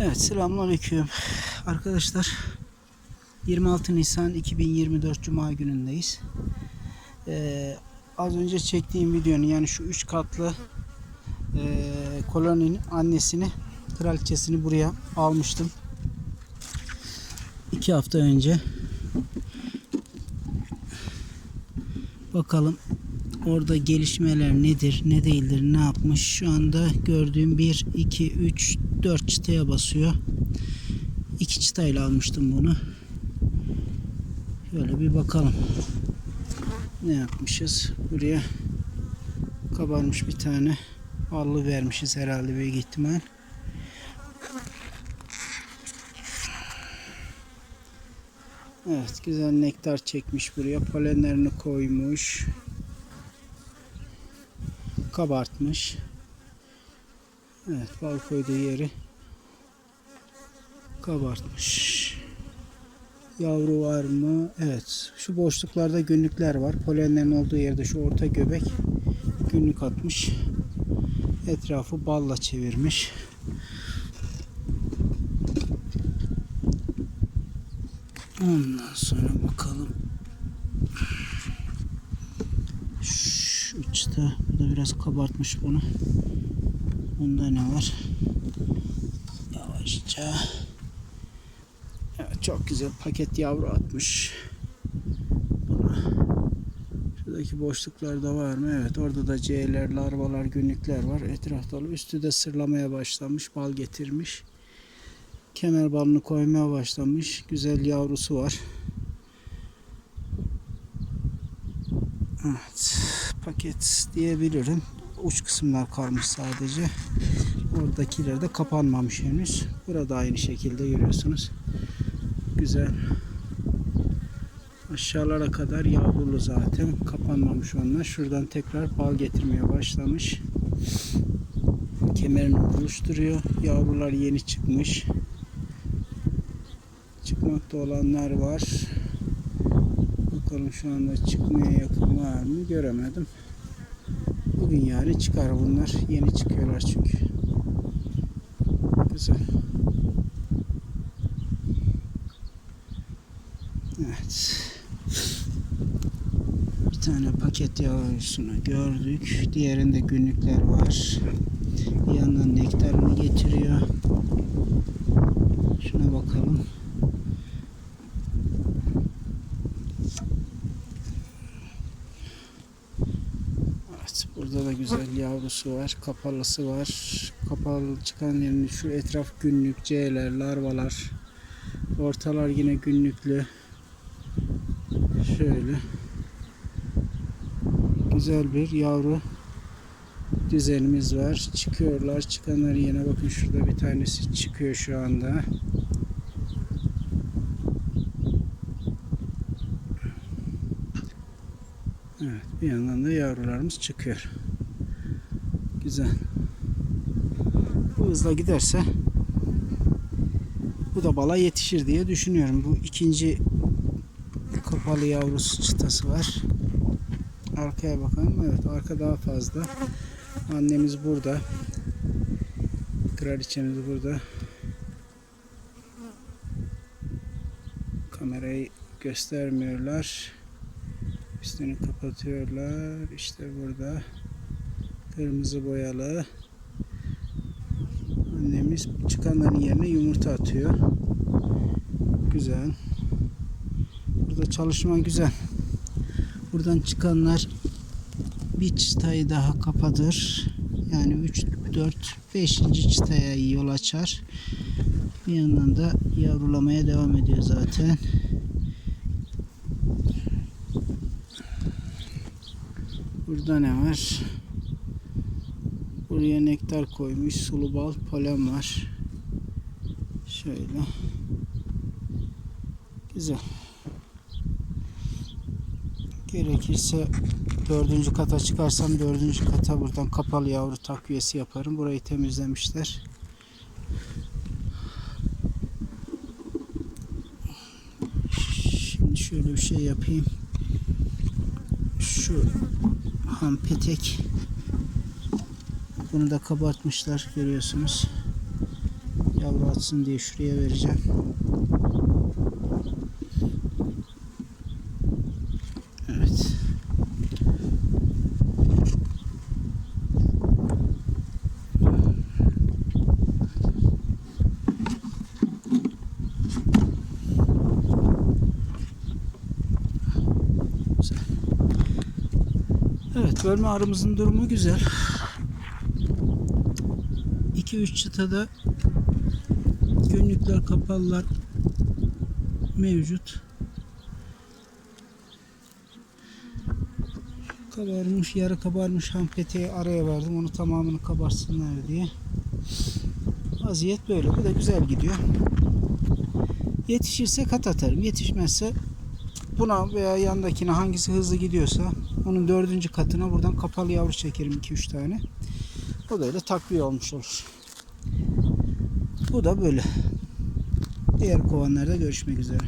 Evet selamünaleyküm. Arkadaşlar 26 Nisan 2024 Cuma günündeyiz. Ee, az önce çektiğim videonun yani şu üç katlı e, koloninin annesini kraliçesini buraya almıştım. İki hafta önce. Bakalım orada gelişmeler nedir ne değildir ne yapmış? Şu anda gördüğüm 1 2 3 4 çıtaya basıyor. 2 çıtayla almıştım bunu. Şöyle bir bakalım. Ne yapmışız? Buraya kabarmış bir tane allı vermişiz herhalde büyük ihtimal. Evet güzel nektar çekmiş buraya. Polenlerini koymuş. Kabartmış. Evet bal koyduğu yeri kabartmış. Yavru var mı? Evet. Şu boşluklarda günlükler var. Polenlerin olduğu yerde şu orta göbek günlük atmış. Etrafı balla çevirmiş. Ondan sonra bakalım. Şu uçta bu da biraz kabartmış bunu. Bunda ne var? Yavaşça. Evet, çok güzel paket yavru atmış. Şuradaki boşluklarda var mı? Evet orada da C'ler, larvalar, günlükler var. Etrafta. Üstü de sırlamaya başlamış. Bal getirmiş. Kemer balını koymaya başlamış. Güzel yavrusu var. Evet, paket diyebilirim. Uç kısımlar kalmış sadece. Oradakiler de kapanmamış henüz. Burada aynı şekilde görüyorsunuz. Güzel. Aşağılara kadar yavrulu zaten. Kapanmamış onlar. Şuradan tekrar bal getirmeye başlamış. Kemerini oluşturuyor. Yavrular yeni çıkmış. Çıkmakta olanlar var. Bakalım şu anda çıkmaya yakın var mı göremedim. Bugün yani çıkar bunlar. Yeni çıkıyorlar çünkü. Güzel. Evet. Bir tane paket yavrusunu gördük. Diğerinde günlükler var. Bir yandan nektarını getiriyor. Şuna bakalım. Evet, burada da güzel yavrusu var. Kapalısı var. Kapalı çıkan yerin şu etraf günlük C'ler, larvalar. Ortalar yine günlüklü. Şöyle. Güzel bir yavru düzenimiz var. Çıkıyorlar. Çıkanlar yine bakın şurada bir tanesi çıkıyor şu anda. Evet, bir yandan da yavrularımız çıkıyor. Güzel. Bu hızla giderse bu da bala yetişir diye düşünüyorum. Bu ikinci kapalı yavrusu çıtası var. Arkaya bakalım. Evet, arka daha fazla. Annemiz burada. Kraliçemiz burada. Kamerayı göstermiyorlar. Üstünü kapatıyorlar. İşte burada kırmızı boyalı annemiz çıkanların yerine yumurta atıyor. Güzel. Burada çalışma güzel. Buradan çıkanlar bir çıtayı daha kapatır. Yani 3, 4, 5. çıtaya yol açar. Bir yandan da yavrulamaya devam ediyor zaten. Burada ne var? Buraya nektar koymuş. Sulu bal, polen var. Şöyle. Güzel. Gerekirse dördüncü kata çıkarsam dördüncü kata buradan kapalı yavru takviyesi yaparım. Burayı temizlemişler. Şimdi şöyle bir şey yapayım. Şu ham petek bunu da kabartmışlar görüyorsunuz. Yavru atsın diye şuraya vereceğim. Evet bölme arımızın durumu güzel. 2-3 çıtada günlükler kapalılar mevcut. Kabarmış, yarı kabarmış ham peteği araya verdim. Onu tamamını kabarsınlar diye. Vaziyet böyle. Bu da güzel gidiyor. Yetişirse kat atarım. Yetişmezse buna veya yandakine hangisi hızlı gidiyorsa onun dördüncü katına buradan kapalı yavru çekerim 2-3 tane. O da öyle takviye olmuş olur. Bu da böyle. Diğer kovanlarda görüşmek üzere.